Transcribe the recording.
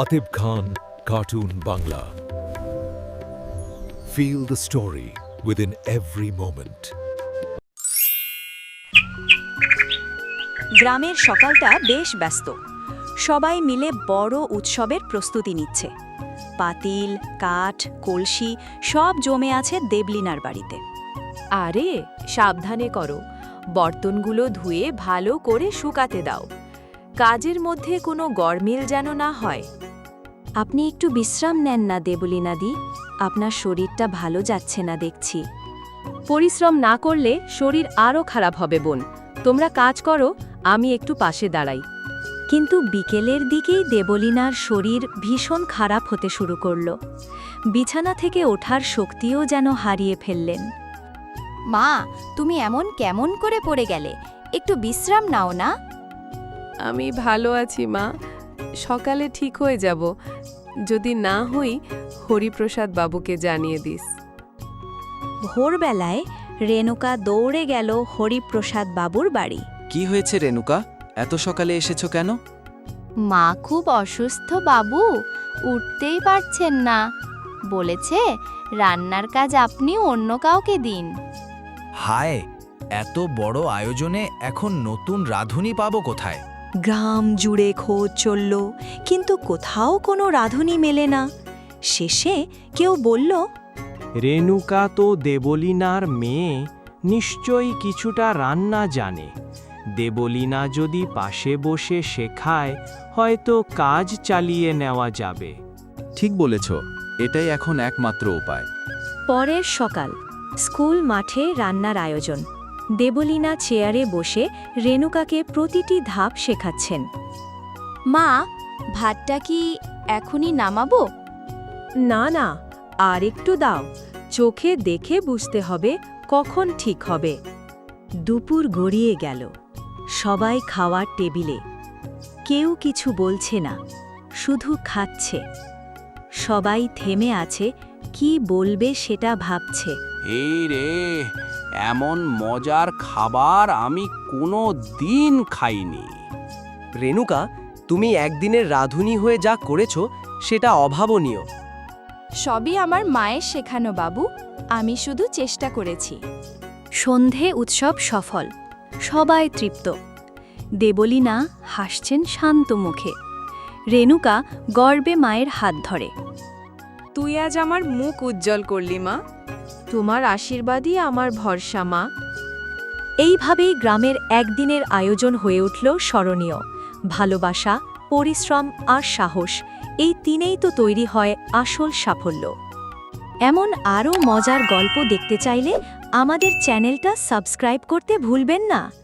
Atib Khan, Cartoon Bangla. Feel the story within every moment. গ্রামের সকালটা বেশ ব্যস্ত। সবাই মিলে বড় উৎসবের প্রস্তুতি নিচ্ছে। পাতিল কাঠ কলসি সব জমে আছে দেবলিনার বাড়িতে। আরে সাবধানে করো। বর্তনগুলো ধুয়ে ভালো করে শুকাতে দাও। কাজের মধ্যে কোনো গরমিল যেন না হয়। আপনি একটু বিশ্রাম নেন না দেবলিনাদি আপনার শরীরটা ভালো যাচ্ছে না দেখছি। পরিশ্রম না করলে শরীর আরও খারাপ হবে বোন। তোমরা কাজ করো আমি একটু পাশে দাঁড়াই। কিন্তু বিকেলের দিকেই দেবলিনার শরীর ভীষণ খারাপ হতে শুরু করল। বিছানা থেকে ওঠার শক্তিও যেন হারিয়ে ফেললেন। মা তুমি এমন কেমন করে পড়ে গেলে? একটু বিশ্রাম নাও না। আমি ভালো আছি মা। সকালে ঠিক হয়ে যাব। যদি না হই হরিপ্রসাদ বাবুকে জানিয়ে দিস। ভোরবেলায় রেণুকা দৌড়ে গেল হরিপ্রসাদ বাবুর বাড়ি। কি হয়েছে রেনুকা এত সকালে এসেছ কেন? মা খুব অসুস্থ বাবু উঠতেই পারছেন না। বলেছে রান্নার কাজ আপনি অন্য কাউকে দিন। হায় এত বড় আয়োজনে এখন নতুন রাঁধুনি পাবো কোথায়? গ্রাম জুড়ে খোঁজ চলল কিন্তু কোথাও কোনো রাঁধুনি মেলে না। শেষে কেউ বলল রেণুকা তো দেবলিনার মেয়ে নিশ্চয়ই কিছুটা রান্না জানে। দেবলিনা যদি পাশে বসে শেখায় হয়তো কাজ চালিয়ে নেওয়া যাবে। ঠিক বলেছ এটাই এখন একমাত্র উপায়। পরের সকাল স্কুল মাঠে রান্নার আয়োজন। দেবলীনা চেয়ারে বসে রেণুকাকে প্রতিটি ধাপ শেখাচ্ছেন। মা, ভাতটা কি এখনই নামাবো? না না, আর একটু দাও। চোখে দেখে বুঝতে হবে কখন ঠিক হবে। দুপুর গড়িয়ে গেল। সবাই খাওয়ার টেবিলে। কেউ কিছু বলছে না, শুধু খাচ্ছে। সবাই থেমে আছে, কি বলবে সেটা ভাবছে। এই রে এমন মজার খাবার আমি কোনো দিন খাইনি। রেণুকা তুমি একদিনের রাঁধুনি হয়ে যা করেছ সেটা অভাবনীয়। সবই আমার মায়ের শেখানো বাবু। আমি শুধু চেষ্টা করেছি। সন্ধে উৎসব সফল। সবাই তৃপ্ত। দেবলীনা হাসছেন শান্ত মুখে। রেণুকা গর্বে মায়ের হাত ধরে। তুই আজ আমার মুখ উজ্জ্বল করলি মা। তোমার আশীর্বাদই আমার ভরসা, মা। এইভাবেই গ্রামের একদিনের আয়োজন হয়ে উঠল স্মরণীয়। ভালোবাসা, পরিশ্রম আর সাহস, এই তিনেই তো তৈরি হয় আসল সাফল্য। এমন আরও মজার গল্প দেখতে চাইলে আমাদের চ্যানেলটা সাবস্ক্রাইব করতে ভুলবেন না।